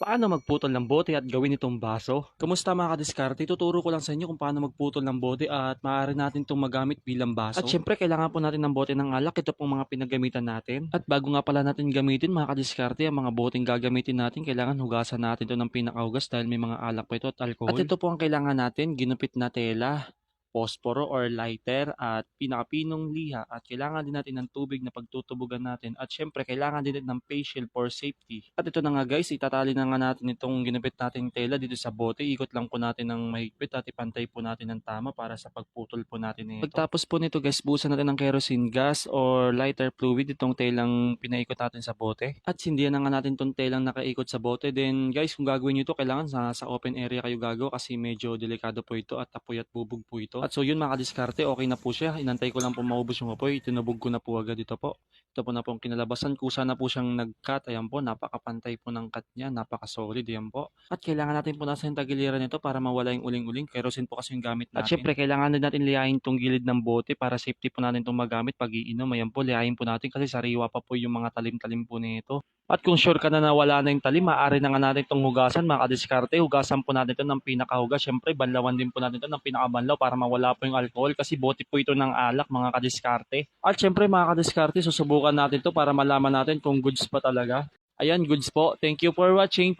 Paano magputol ng bote at gawin itong baso? Kamusta mga kadiskarte? Tuturo ko lang sa inyo kung paano magputol ng bote at maaari natin itong magamit bilang baso. At syempre, kailangan po natin ng bote ng alak. Ito pong mga pinagamitan natin. At bago nga pala natin gamitin mga kadiskarte, ang mga boteng gagamitin natin, kailangan hugasan natin ito ng pinakahugas dahil may mga alak pa ito at alcohol. At ito po ang kailangan natin, ginupit na tela, posporo or lighter at pinakapinong liha at kailangan din natin ng tubig na pagtutubugan natin at syempre kailangan din natin ng face shield for safety. At ito na nga guys, itatali na nga natin itong ginupit nating tela dito sa bote. Ikot lang po natin ng mahigpit at ipantay po natin ng tama para sa pagputol po natin nito. Pagtapos po nito guys, busan natin ng kerosene gas or lighter fluid itong telang pinaikot natin sa bote. At sindihan na nga natin itong telang nakaikot sa bote. Then guys, kung gagawin nyo ito, kailangan sa, sa open area kayo gagawa kasi medyo delikado po ito at apoy at bubog po ito. At so yun mga kadiskarte, okay na po siya. Inantay ko lang po maubos yung apoy. Tinubog ko na po agad ito po. Ito po na po ang kinalabasan. Kusa na po siyang nag-cut. Ayan po, napakapantay po ng cut niya. Napaka-solid. Ayan po. At kailangan natin po nasa yung tagiliran nito para mawala yung uling-uling. Kerosene po kasi yung gamit natin. At syempre, kailangan din natin liyahin tong gilid ng bote para safety po natin itong magamit pag iinom. Ayan po, liyahin po natin kasi sariwa pa po yung mga talim-talim po nito. At kung sure ka na na wala na yung talim, maaari na nga natin itong hugasan, mga kadiskarte. Hugasan po natin ito ng pinakahugas. Siyempre, banlawan din po natin ito ng pinakabanlaw para mawala po yung alcohol kasi bote po ito ng alak, mga kadiskarte. At siyempre, mga kadiskarte, susubukan natin to para malaman natin kung goods pa talaga. Ayan, goods po. Thank you for watching.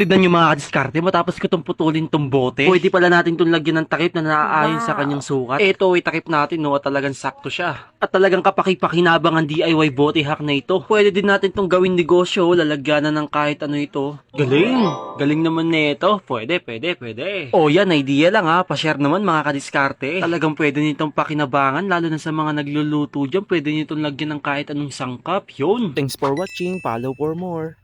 Tignan nyo mga kadiskarte, matapos ko itong putulin tong bote, pwede pala natin itong lagyan ng takip na naaayon sa kanyang sukat. Ito ay takip natin, no, at talagang sakto siya. At talagang kapaki-pakinabang ang DIY bote hack na ito. Pwede din natin itong gawing negosyo, lalagyanan ng kahit ano ito. Galing! Galing naman nito. Pwede, pwede, pwede. O yan, idea lang ha. Pa-share naman mga kadiskarte. Talagang pwede nitong pakinabangan, lalo na sa mga nagluluto dyan. Pwede nitong lagyan ng kahit anong sangkap. Yun! Thanks for watching. Follow for more.